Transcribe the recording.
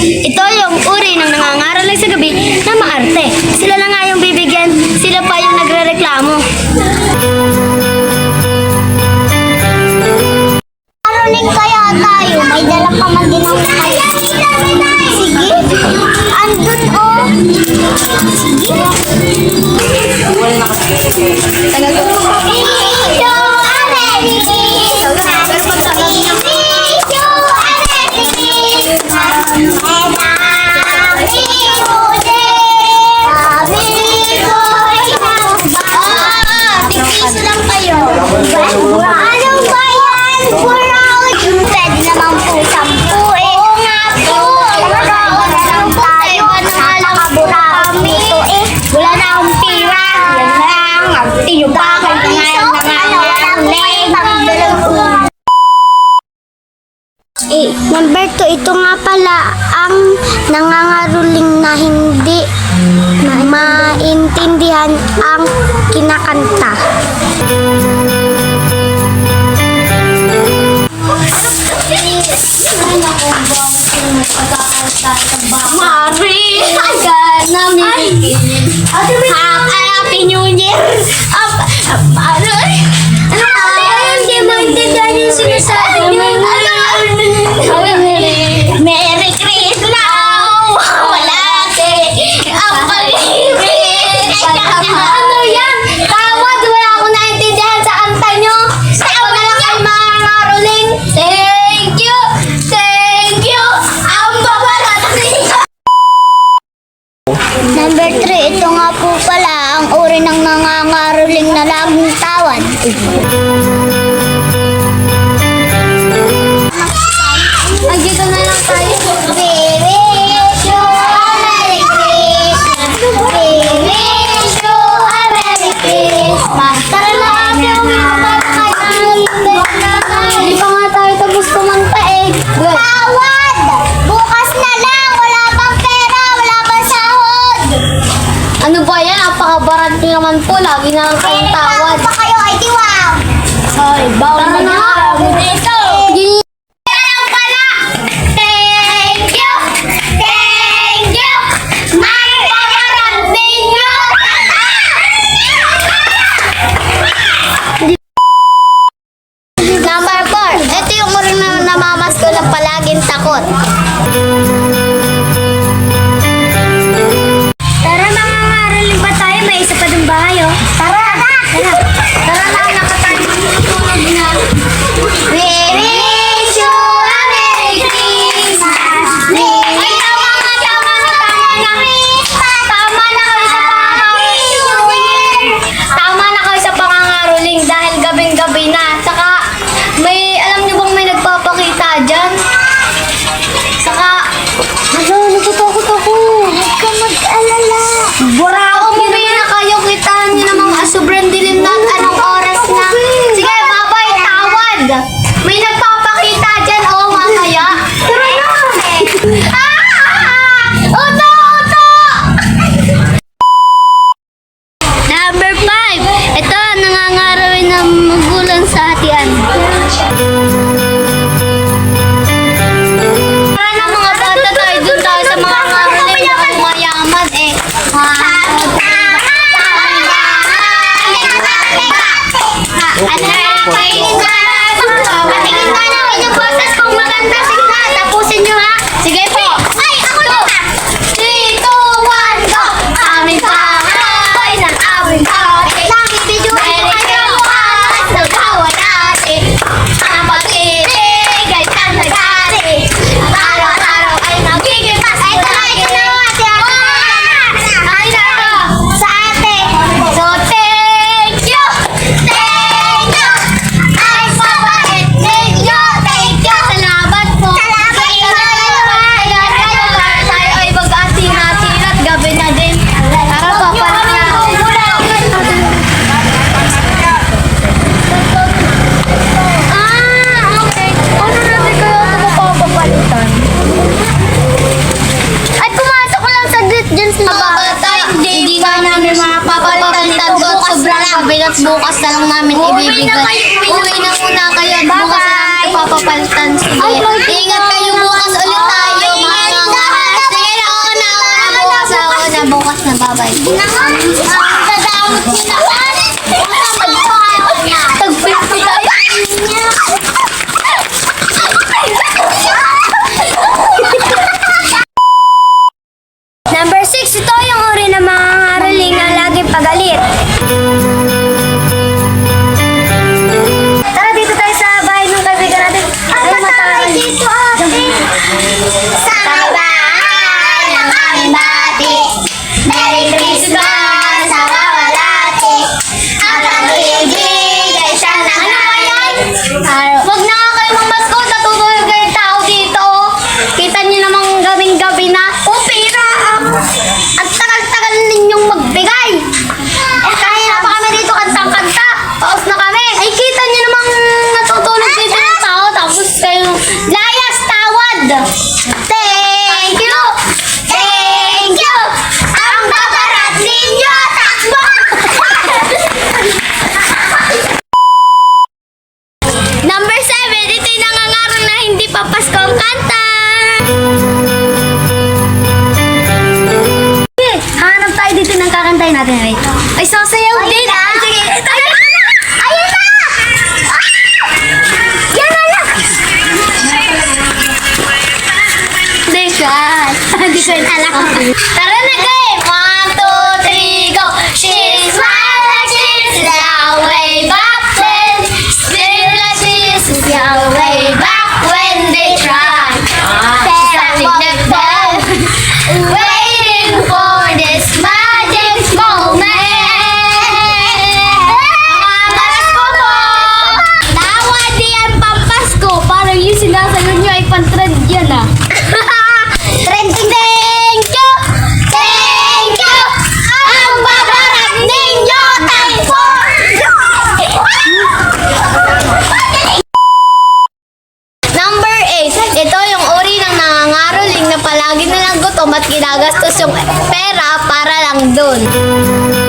Ito yung uri ng nangangaral lang sa gabi na maarte. Sila na nga yung bibigyan, sila pa yung nagre-reklamo. Ano Arunin kaya tayo, may dala pa man din ang kaya. Sige, andun o. Oh. Sige. Wala na kasi. Inyo pa kayo na ngayon na Eh, number 2, ito nga pala ang nangangaruling na hindi maintindihan ang kinakanta. Buti naman po, lagi na lang kayong tawad. Kaya nagpapakot kayo ay tiwag. Ay, bawal na. Tara Baby. papalitan. Sige. Ingat kayo bukas ulit tayo, mga mga. Sige na, bukas na, bukas na, bye-bye. Nakakadamot sila. ¡Sí! lagi na gutom at ginagastos yung pera para lang dun.